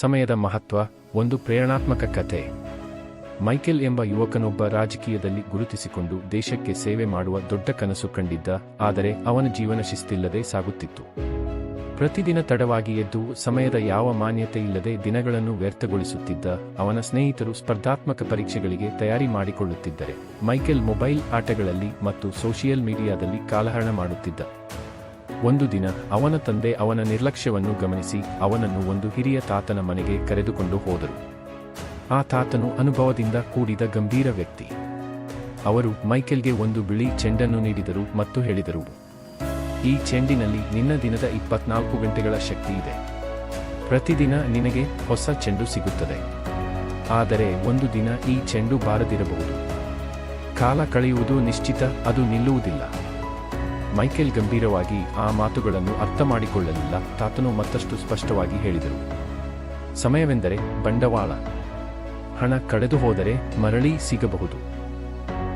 ಸಮಯದ ಮಹತ್ವ, ಒಂದು ಪ್ರೇರಣಾತ್ಮಕ ಕಥೆ. ಮೈಕೆಲ್ ಎಂಬ ಯುವಕನೊಬ್ಬ ರಾಜಕೀಯದಲ್ಲಿ ಗುರುತಿಸಿಕೊಂಡು ದೇಶಕ್ಕೆ ಸೇವೆ ಮಾಡುವ ದೊಡ್ಡ ಕನಸು ಕಂಡಿದ್ದ, ಆದರೆ ಅವನ ಜೀವನ ಶಿಸ್ತಿಲ್ಲದೆ ಸಾಗುತ್ತಿತ್ತು. ಪ್ರತಿದಿನ ತಡವಾಗಿ ಎದ್ದು ಸಮಯದ ಯಾವ ಮಾನ್ಯತೆ ಇಲ್ಲದೆ ದಿನಗಳನ್ನು ವ್ಯರ್ಥಗೊಳಿಸುತ್ತಿದ್ದ, ಅವನ ಸ್ನೇಹಿತರು ಸ್ಪರ್ಧಾತ್ಮಕ ಪರೀಕ್ಷೆಗಳಿಗೆ ತಯಾರಿ ಮಾಡಿಕೊಳ್ಳುತ್ತಿದ್ದರೆ, ಮೈಕೆಲ್ ಮೊಬೈಲ್ ಆಟಗಳಲ್ಲಿ ಮತ್ತು ಸೋಷಿಯಲ್ ಮೀಡಿಯಾದಲ್ಲಿ ಕಾಲಹರಣ ಮಾಡುತ್ತಿದ್ದ. ಒಂದು ದಿನ ಅವನ ತಂದೆ ಅವನ ನಿರ್ಲಕ್ಷ್ಯವನ್ನು ಗಮನಿಸಿ ಅವನನ್ನು ಒಂದು ಹಿರಿಯ ತಾತನ ಮನೆಗೆ ಕರೆದುಕೊಂಡು ಹೋದರು. ಆ ತಾತನು ಅನುಭವದಿಂದ ಕೂಡಿದ ಗಂಭೀರ ವ್ಯಕ್ತಿ. ಅವರು ಮೈಕೆಲ್ಗೆ ಒಂದು ಬಿಳಿ ಚೆಂಡನ್ನು ನೀಡಿದರು ಮತ್ತು ಹೇಳಿದರು, ಈ ಚೆಂಡಿನಲ್ಲಿ ನಿನ್ನ ದಿನದ ಇಪ್ಪತ್ನಾಲ್ಕು ಗಂಟೆಗಳ ಶಕ್ತಿ ಇದೆ. ಪ್ರತಿದಿನ ನಿನಗೆ ಹೊಸ ಚೆಂಡು ಸಿಗುತ್ತದೆ. ಆದರೆ ಒಂದು ದಿನ ಈ ಚೆಂಡು ಬಾರದಿರಬಹುದು. ಕಾಲ ಕಳೆಯುವುದು ನಿಶ್ಚಿತ, ಅದು ನಿಲ್ಲುವುದಿಲ್ಲ. ಮೈಕೆಲ್ ಗಂಭೀರವಾಗಿ ಆ ಮಾತುಗಳನ್ನು ಅರ್ಥ ಮಾಡಿಕೊಳ್ಳಲಿಲ್ಲ ತಾತನು ಮತ್ತಷ್ಟು ಸ್ಪಷ್ಟವಾಗಿ ಹೇಳಿದರು. ಸಮಯವೆಂದರೆ ಬಂಡವಾಳ. ಹಣ ಕಳೆದು ಹೋದರೆ ಮರಳಿ ಸಿಗಬಹುದು.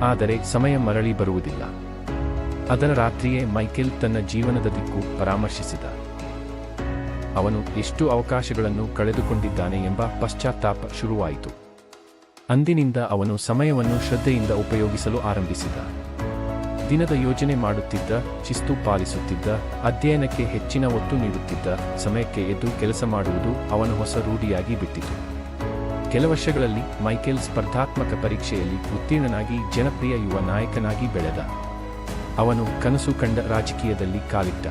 ಆದರೆ ಸಮಯ ಮರಳಿ ಬರುವುದಿಲ್ಲ. ಅದರ ರಾತ್ರಿಯೇ ಮೈಕೆಲ್ ತನ್ನ ಜೀವನದ ದಿಕ್ಕು ಪರಾಮರ್ಶಿಸಿದ. ಅವನು ಎಷ್ಟು ಅವಕಾಶಗಳನ್ನು ಕಳೆದುಕೊಂಡಿದ್ದಾನೆ ಎಂಬ ಪಶ್ಚಾತ್ತಾಪ ಶುರುವಾಯಿತು. ಅಂದಿನಿಂದ ಅವನು ಸಮಯವನ್ನು ಶ್ರದ್ಧೆಯಿಂದ ಉಪಯೋಗಿಸಲು ಆರಂಭಿಸಿದ. ದಿನದ ಯೋಜನೆ ಮಾಡುತ್ತಿದ್ದ, ಶಿಸ್ತು ಪಾಲಿಸುತ್ತಿದ್ದ, ಅಧ್ಯಯನಕ್ಕೆ ಹೆಚ್ಚಿನ ಒತ್ತು ನೀಡುತ್ತಿದ್ದ ಸಮಯಕ್ಕೆ ಎದ್ದು ಕೆಲಸ ಮಾಡುವುದು ಅವನ ಹೊಸ ರೂಢಿಯಾಗಿ ಬಿಟ್ಟಿತು. ಕೆಲ ವರ್ಷಗಳಲ್ಲಿ ಮೈಕೆಲ್ ಸ್ಪರ್ಧಾತ್ಮಕ ಪರೀಕ್ಷೆಯಲ್ಲಿ ಉತ್ತೀರ್ಣನಾಗಿ ಜನಪ್ರಿಯ ಯುವ ನಾಯಕನಾಗಿ ಬೆಳೆದ. ಅವನು ಕನಸು ಕಂಡ ರಾಜಕೀಯದಲ್ಲಿ ಕಾಲಿಟ್ಟ.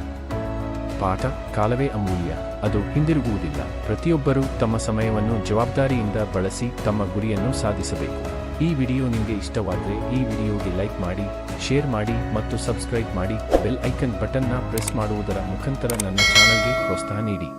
ಪಾಠ ಕಾಲವೇ ಅಮೂಲ್ಯ, ಅದು ಹಿಂದಿರುಗುವುದಿಲ್ಲ. ಪ್ರತಿಯೊಬ್ಬರೂ ತಮ್ಮ ಸಮಯವನ್ನು ಜವಾಬ್ದಾರಿಯಿಂದ ಬಳಸಿ ತಮ್ಮ ಗುರಿಯನ್ನು ಸಾಧಿಸಬೇಕು. ಈ ವಿಡಿಯೋ ನಿಮಗೆ ಇಷ್ಟವಾದರೆ ಈ ವಿಡಿಯೋಗೆ ಲೈಕ್ ಮಾಡಿ, ಶೇರ್ ಮಾಡಿ ಮತ್ತು ಸಬ್ಸ್ಕ್ರೈಬ್ ಮಾಡಿ ಬೆಲ್ ಐಕನ್ ಬಟನ್ನ ಪ್ರೆಸ್ ಮಾಡುವುದರ ಮುಖಾಂತರ ನನ್ನ ಚಾನಲ್ಗೆ ಪ್ರೋತ್ಸಾಹ ನೀಡಿ.